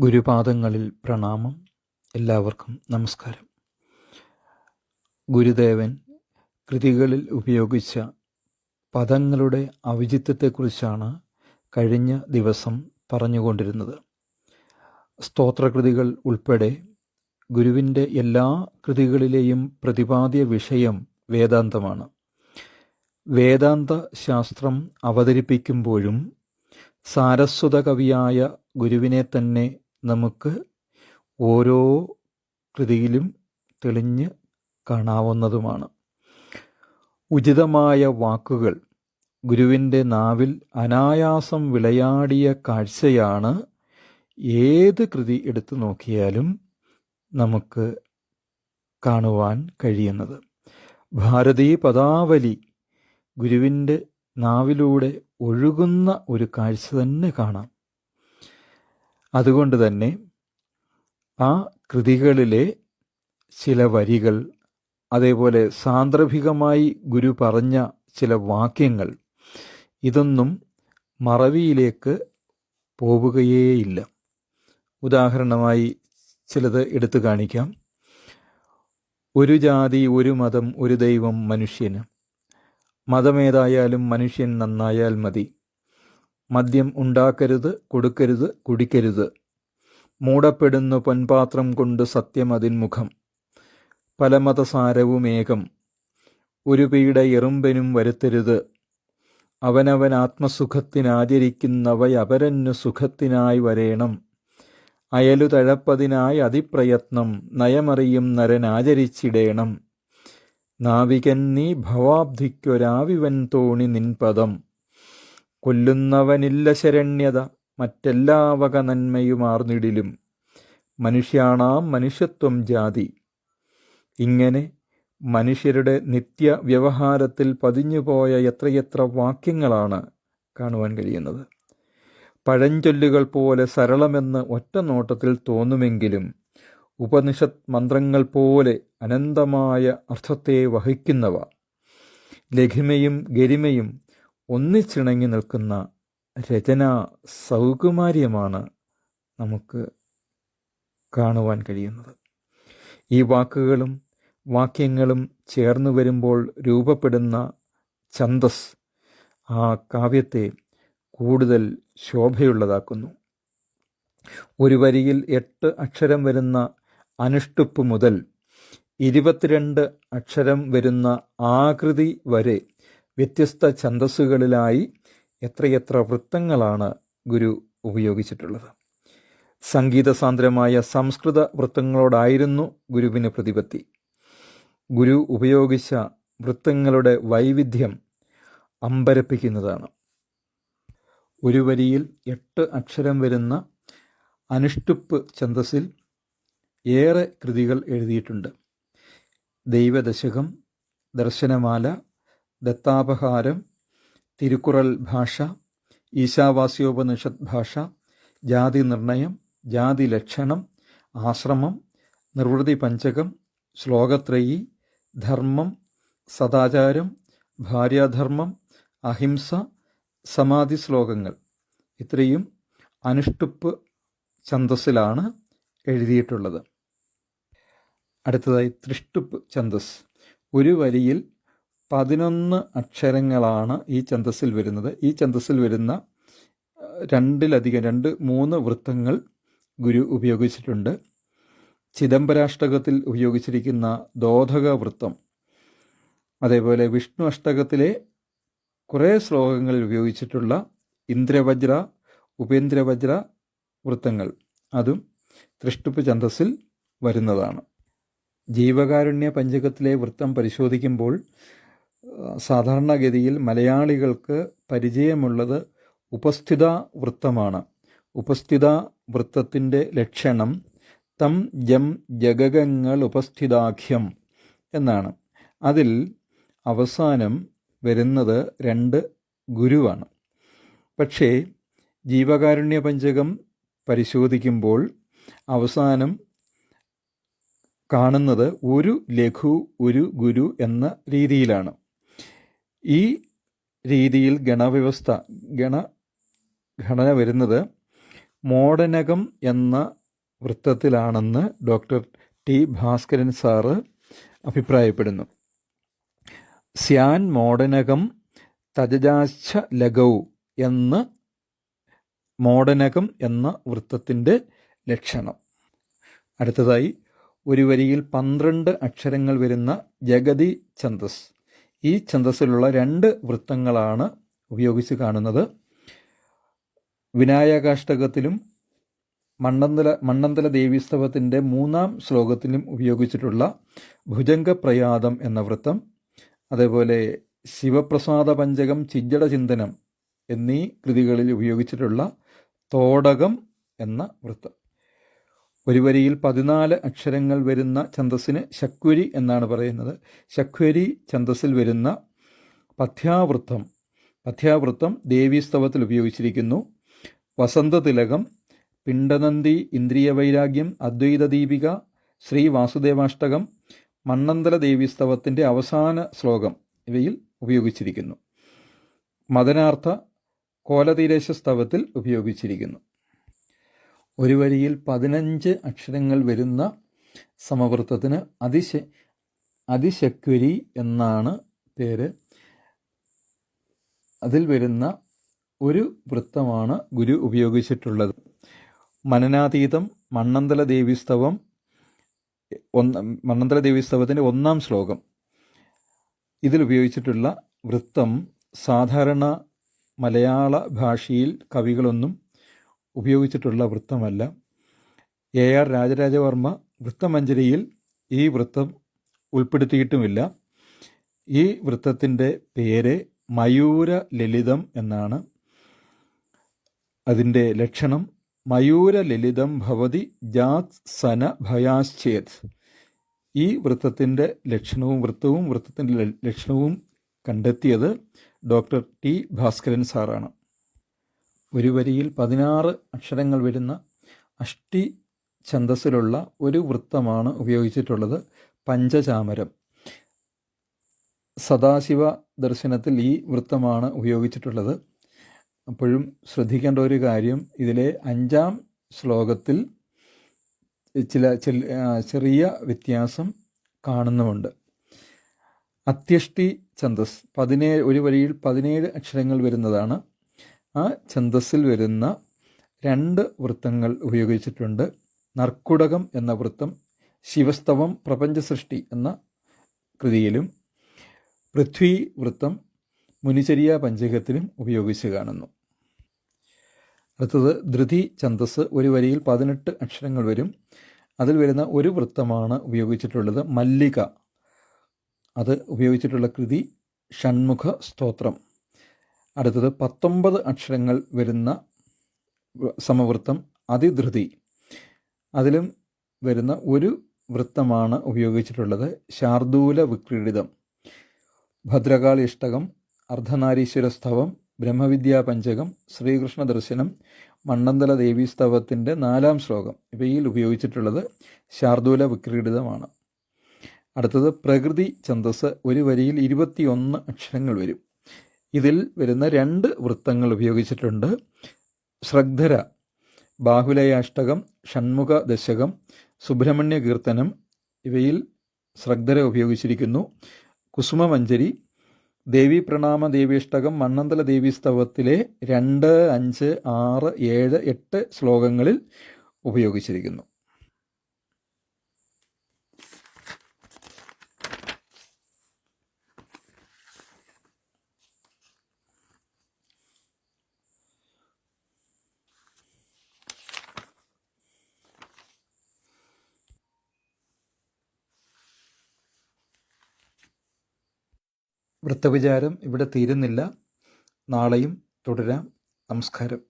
ഗുരുപാദങ്ങളിൽ പ്രണാമം. എല്ലാവർക്കും നമസ്കാരം. ഗുരുദേവൻ കൃതികളിൽ ഉപയോഗിച്ച പദങ്ങളുടെ ഔചിത്യത്തെക്കുറിച്ചാണ് കഴിഞ്ഞ ദിവസം പറഞ്ഞുകൊണ്ടിരുന്നത്. സ്തോത്രകൃതികൾ ഉൾപ്പെടെ ഗുരുവിന്റെ എല്ലാ കൃതികളിലെയും പ്രതിപാദ്യ വിഷയം വേദാന്തമാണ്. വേദാന്ത ശാസ്ത്രം അവതരിപ്പിക്കുമ്പോഴും സാരസ്വത കവിയായ ഗുരുവിനെ തന്നെ നമുക്ക് ഓരോ കൃതിയിലും തെളിഞ്ഞ് കാണാവുന്നതുമാണ്. ഉചിതമായ വാക്കുകൾ ഗുരുവിന്റെ നാവിൽ അനായാസം വിളയാടിയ കാഴ്ചയാണ് ഏത് കൃതി എടുത്തു നോക്കിയാലും നമുക്ക് കാണുവാൻ കഴിയുന്നത്. ഭാരതീ പദാവലി ഗുരുവിന്റെ നാവിലൂടെ ഒഴുകുന്ന ഒരു കാഴ്ച തന്നെ കാണാം. അതുകൊണ്ട് തന്നെ ആ കൃതികളിലെ ചില വരികൾ അതേപോലെ സാന്ദർഭികമായി ഗുരു പറഞ്ഞ ചില വാക്യങ്ങൾ ഇതൊന്നും മറവിയിലേക്ക് പോവുകയേയില്ല. ഉദാഹരണമായി ചിലത് എടുത്തു കാണിക്കാം. ഒരു ജാതി ഒരു മതം ഒരു ദൈവം മനുഷ്യന്. മതമേതായാലും മനുഷ്യൻ നന്നായാൽ മതി. മദ്യം ഉണ്ടാക്കരുത് കൊടുക്കരുത് കുടിക്കരുത്. മൂടപ്പെടുന്നു പൊൻപാത്രം കൊണ്ട് സത്യം പലമതസാരവുമേകം പല മതസാരവുമേകം ഒരു പീഡ എറുമ്പനും വരുത്തരുത്. അവനവൻ ആത്മസുഖത്തിനാചരിക്കുന്നവയപരന്നു സുഖത്തിനായി വരേണം. അയലു തഴപ്പതിനായി അതിപ്രയത്നം നയമറിയും നരൻ ആചരിച്ചിടേണം. നാവികൻ നീ ഭവാബ്ധിക്കൊരാവിവൻ തോണി നിൻപദം. കൊല്ലുന്നവനില്ല ശരണ്യത മറ്റെല്ലാ വക നന്മയുമാർന്നിടിലും മനുഷ്യാണാം മനുഷ്യത്വം ജാതി. ഇങ്ങനെ മനുഷ്യരുടെ നിത്യ വ്യവഹാരത്തിൽ പതിഞ്ഞുപോയ എത്രയെത്ര വാക്യങ്ങളാണ് കാണുവാൻ കഴിയുന്നത്. പഴഞ്ചൊല്ലുകൾ പോലെ സരളമെന്ന് ഒറ്റ നോട്ടത്തിൽ തോന്നുമെങ്കിലും ഉപനിഷത് മന്ത്രങ്ങൾ പോലെ അനന്തമായ അർത്ഥത്തെ വഹിക്കുന്നവ. ലഘിമയും ഗരിമയും ഒന്നിച്ചിണങ്ങി നിൽക്കുന്ന രചന സൗകുമാര്യമാണ് നമുക്ക് കാണുവാൻ കഴിയുന്നത്. ഈ വാക്കുകളും വാക്യങ്ങളും ചേർന്നു വരുമ്പോൾ രൂപപ്പെടുന്ന ഛന്ദസ് ആ കാവ്യത്തെ കൂടുതൽ ശോഭയുള്ളതാക്കുന്നു. ഒരു വരിയിൽ എട്ട് അക്ഷരം വരുന്ന അനുഷ്ടുപ്പ് മുതൽ ഇരുപത്തിരണ്ട് അക്ഷരം വരുന്ന ആകൃതി വരെ വ്യത്യസ്ത ഛന്ദസ്സുകളിലായി എത്രയെത്ര വൃത്തങ്ങളാണ് ഗുരു ഉപയോഗിച്ചിട്ടുള്ളത്. സംഗീതസാന്ദ്രമായ സംസ്കൃത വൃത്തങ്ങളോടായിരുന്നു ഗുരുവിന് പ്രതിപത്തി. ഗുരു ഉപയോഗിച്ച വൃത്തങ്ങളുടെ വൈവിധ്യം അമ്പരപ്പിക്കുന്നതാണ്. ഒരു വരിയിൽ എട്ട് അക്ഷരം വരുന്ന അനുഷ്ടുപ്പ് ഛന്ദസ്സിൽ ഏറെ കൃതികൾ എഴുതിയിട്ടുണ്ട്. ദൈവദശകം ദർശനമാല ദത്താപഹാരം തിരുക്കുറൽ ഭാഷ ഈശാവാസ്യോപനിഷത് ഭാഷ ജാതി നിർണയം ജാതി ലക്ഷണം ആശ്രമം നിർവൃതി പഞ്ചകം ശ്ലോകത്രയി ധർമ്മം സദാചാരം ഭാര്യാധർമ്മം അഹിംസ സമാധി ശ്ലോകങ്ങൾ. ഇത്രയും അനുഷ്ടുപ്പ് ഛന്തസ്സിലാണ് എഴുതിയിട്ടുള്ളത്. അടുത്തതായി തൃഷ്ടുപ്പ് ഛന്തസ് ഒരു വരിയിൽ പതിനൊന്ന് അക്ഷരങ്ങളാണ് ഈ ഛന്ദസ്സിൽ വരുന്നത്. ഈ ഛന്ദസ്സിൽ വരുന്ന രണ്ടിലധികം രണ്ട് മൂന്ന് വൃത്തങ്ങൾ ഗുരു ഉപയോഗിച്ചിട്ടുണ്ട്. ചിദംബരാഷ്ടകത്തിൽ ഉപയോഗിച്ചിരിക്കുന്ന ദോധക വൃത്തം. അതേപോലെ വിഷ്ണു അഷ്ടകത്തിലെ കുറേ ശ്ലോകങ്ങളിൽ ഉപയോഗിച്ചിട്ടുള്ള ഇന്ദ്രവജ്ര ഉപേന്ദ്രവജ്ര വൃത്തങ്ങൾ. അതും തൃഷ്ടുപ്പ് ഛന്ദസ്സിൽ വരുന്നതാണ്. ജീവകാരുണ്യ പഞ്ചകത്തിലെ വൃത്തം പരിശോധിക്കുമ്പോൾ സാധാരണഗതിയിൽ മലയാളികൾക്ക് പരിചയമുള്ളത് ഉപസ്ഥിത വൃത്തമാണ്. ഉപസ്ഥിത വൃത്തത്തിന്റെ ലക്ഷണം തം ജം ജഗകങ്ങൾ ഉപസ്ഥിതാഖ്യം എന്നാണ്. അതിൽ അവസാനം വരുന്നത് രണ്ട് ഗുരുവാണ്. പക്ഷേ ജീവകാരുണ്യ പഞ്ചകം പരിശോധിക്കുമ്പോൾ അവസാനം കാണുന്നത് ഒരു ലഘു ഒരു ഗുരു എന്ന രീതിയിലാണ്. ഈ രീതിയിൽ ഗണവ്യവസ്ഥ ഗണ ഘടന വരുന്നത് മോഡനകം എന്ന വൃത്തത്തിലാണെന്ന് ഡോക്ടർ ടി ഭാസ്കരൻ സാറ് അഭിപ്രായപ്പെടുന്നു. സ്യാൻ മോഡനകം തജജാശ്ച ലഘവു എന്ന് മോഡനകം എന്ന വൃത്തത്തിന്റെ ലക്ഷണം. അടുത്തതായി ഒരു വരിയിൽ പന്ത്രണ്ട് അക്ഷരങ്ങൾ വരുന്ന ജഗതി ഛന്ദസ്. ഈ ഛന്ദസ്സിലുള്ള രണ്ട് വൃത്തങ്ങളാണ് ഉപയോഗിച്ച് കാണുന്നത്. വിനായകാഷ്ടകത്തിലും മണ്ണന്തല മണ്ണന്തല ദേവീസ്തവത്തിന്റെ മൂന്നാം ശ്ലോകത്തിലും ഉപയോഗിച്ചിട്ടുള്ള ഭുജംഗപ്രയാദം എന്ന വൃത്തം അതേപോലെ ശിവപ്രസാദ പഞ്ചകം ചിജ്ജട ചിന്തനം എന്നീ കൃതികളിൽ ഉപയോഗിച്ചിട്ടുള്ള തോടകം എന്ന വൃത്തം. ഒരു വരിയിൽ പതിനാല് അക്ഷരങ്ങൾ വരുന്ന ഛന്ദസ്സിന് ശക്വരി എന്നാണ് പറയുന്നത്. ശക്വരി ഛന്ദസ്സിൽ വരുന്ന പഥ്യാവൃത്തം. പഥ്യാവൃത്തം ദേവീസ്തവത്തിൽ ഉപയോഗിച്ചിരിക്കുന്നു. വസന്തതിലകം പിണ്ടനന്തി ഇന്ദ്രിയ വൈരാഗ്യം അദ്വൈത ദീപിക ശ്രീ വാസുദേവാഷ്ടകം മണ്ണന്തല ദേവീസ്തവത്തിന്റെ അവസാന ശ്ലോകം ഇവയിൽ ഉപയോഗിച്ചിരിക്കുന്നു. മദനാർത്ഥ കോലതീരേശ സ്തവത്തിൽ ഉപയോഗിച്ചിരിക്കുന്നു. ഒരു വരിയിൽ പതിനഞ്ച് അക്ഷരങ്ങൾ വരുന്ന സമവൃത്തത്തിന് അതിശ അതിശക്വരി എന്നാണ് പേര്. അതിൽ വരുന്ന ഒരു വൃത്തമാണ് ഗുരു ഉപയോഗിച്ചിട്ടുള്ളത്. മനനാതീതം മണ്ണന്തല ദേവീസ്തവം ഒന്ന് മണ്ണന്തല ദേവീസ്തവത്തിന്റെ ഒന്നാം ശ്ലോകം. ഇതിൽ ഉപയോഗിച്ചിട്ടുള്ള വൃത്തം സാധാരണ മലയാള ഭാഷയിൽ കവികളൊന്നും ഉപയോഗിച്ചിട്ടുള്ള വൃത്തമല്ല. എ ആർ രാജരാജവർമ്മ വൃത്തമഞ്ചരിയിൽ ഈ വൃത്തം ഉൾപ്പെടുത്തിയിട്ടുമില്ല. ഈ വൃത്തത്തിന്റെ പേര് മയൂര ലളിതം എന്നാണ്. അതിന്റെ ലക്ഷണം മയൂര ലളിതം ഭവതി ജാത് സന ഭയാശ്ചേത്. ഈ വൃത്തത്തിന്റെ ലക്ഷണവും വൃത്തവും വൃത്തത്തിന്റെ ലക്ഷണവും കണ്ടെത്തിയത് ഡോക്ടർ ടി ഭാസ്കരൻ സാറാണ്. ഒരു വരിയിൽ പതിനാറ് അക്ഷരങ്ങൾ വരുന്ന അഷ്ടി ഛന്ദസ്സിലുള്ള ഒരു വൃത്തമാണ് ഉപയോഗിച്ചിട്ടുള്ളത് പഞ്ചചാമരം. സദാശിവ ദർശനത്തിൽ ഈ വൃത്തമാണ് ഉപയോഗിച്ചിട്ടുള്ളത്. അപ്പോഴും ശ്രദ്ധിക്കേണ്ട ഒരു കാര്യം ഇതിലെ അഞ്ചാം ശ്ലോകത്തിൽ ചില ചെറിയ വ്യത്യാസം കാണുന്നുമുണ്ട്. അത്യഷ്ടി ഛന്തസ് പതിനേഴ് ഒരു വരിയിൽ പതിനേഴ് അക്ഷരങ്ങൾ വരുന്നതാണ്. ആ ഛന്തസ്സിൽ വരുന്ന രണ്ട് വൃത്തങ്ങൾ ഉപയോഗിച്ചിട്ടുണ്ട്. നർക്കുടകം എന്ന വൃത്തം ശിവസ്തവം പ്രപഞ്ച സൃഷ്ടി എന്ന കൃതിയിലും പൃഥ്വി വൃത്തം മുനിചരിയ പഞ്ചകത്തിലും ഉപയോഗിച്ച് കാണുന്നു. അടുത്തത് ധൃതി ഛന്തസ് ഒരു വരിയിൽ പതിനെട്ട് അക്ഷരങ്ങൾ വരും. അതിൽ വരുന്ന ഒരു വൃത്തമാണ് ഉപയോഗിച്ചിട്ടുള്ളത് മല്ലിക. അത് ഉപയോഗിച്ചിട്ടുള്ള കൃതി ഷൺമുഖ സ്തോത്രം. അടുത്തത് പത്തൊമ്പത് അക്ഷരങ്ങൾ വരുന്ന സമവൃത്തം അതിധൃതി. അതിലും വരുന്ന ഒരു വൃത്തമാണ് ഉപയോഗിച്ചിട്ടുള്ളത് ശാർദൂല വിക്രീഡിതം. ഭദ്രകാളി ഇഷ്ടകം അർദ്ധനാരീശ്വര സ്തവം ബ്രഹ്മവിദ്യാ പഞ്ചകം ശ്രീകൃഷ്ണ ദർശനം മണ്ണന്തല ദേവീസ്തവത്തിന്റെ നാലാം ശ്ലോകം. ഇവയിൽ ഉപയോഗിച്ചിട്ടുള്ളത് ശാർദൂല വിക്രീഡിതമാണ്. അടുത്തത് പ്രകൃതി ഛന്തസ് ഒരു വരിയിൽ ഇരുപത്തിയൊന്ന് അക്ഷരങ്ങൾ വരും. ഇതിൽ വരുന്ന രണ്ട് വൃത്തങ്ങൾ ഉപയോഗിച്ചിട്ടുണ്ട്. ശ്രദ്ധര ബാഹുലയാഷ്ടകം ഷൺമുഖ ദശകം സുബ്രഹ്മണ്യ കീർത്തനം ഇവയിൽ ശ്രദ്ധര ഉപയോഗിച്ചിരിക്കുന്നു. കുസുമമഞ്ജരി ദേവി പ്രണാമ ദേവീഷ്ടകം മണ്ണന്തല ദേവീസ്തവത്തിലെ രണ്ട് അഞ്ച് ആറ് ഏഴ് എട്ട് ശ്ലോകങ്ങളിൽ ഉപയോഗിച്ചിരിക്കുന്നു. വൃത്തവിചാരം ഇവിടെ തീരുന്നില്ല. നാളെയും തുടരാം. നമസ്കാരം.